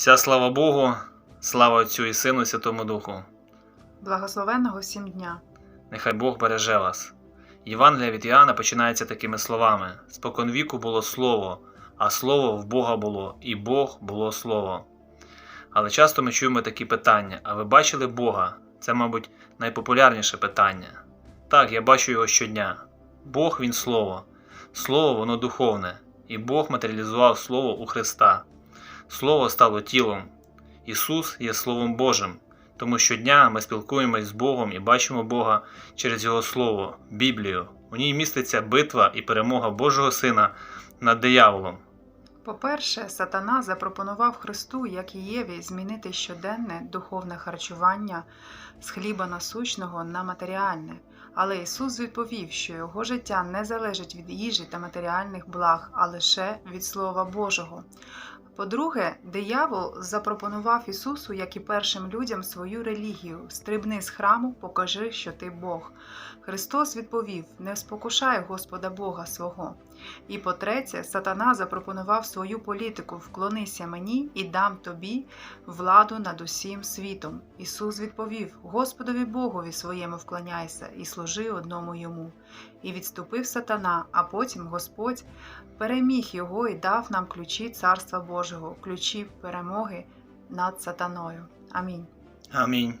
Вся слава Богу, слава Отцю і Сину, і Святому Духу. Благословенного всім дня. Нехай Бог береже вас. Євангелія від Іоанна починається такими словами: Споконвіку було слово, а слово в Бога було, і Бог було слово. Але часто ми чуємо такі питання: а ви бачили Бога? Це, мабуть, найпопулярніше питання. Так, я бачу його щодня. Бог він слово. Слово воно духовне, і Бог матеріалізував Слово у Христа. Слово стало тілом. Ісус є Словом Божим. Тому щодня ми спілкуємось з Богом і бачимо Бога через Його Слово, Біблію. У ній міститься битва і перемога Божого Сина над дияволом. По-перше, сатана запропонував Христу, як і Єві, змінити щоденне духовне харчування з хліба насущного на матеріальне. Але Ісус відповів, що його життя не залежить від їжі та матеріальних благ, а лише від Слова Божого. По-друге, диявол запропонував Ісусу, як і першим людям, свою релігію: стрибни з храму, покажи, що ти Бог. Христос відповів: Не спокушай Господа Бога свого. І по-третє, сатана запропонував свою політику: вклонися мені і дам тобі владу над усім світом. Ісус відповів: Господові Богові своєму вклоняйся і служи одному йому. І відступив сатана, а потім Господь переміг його і дав нам ключі Царства Божого, ключі перемоги над сатаною. Амінь. Амінь.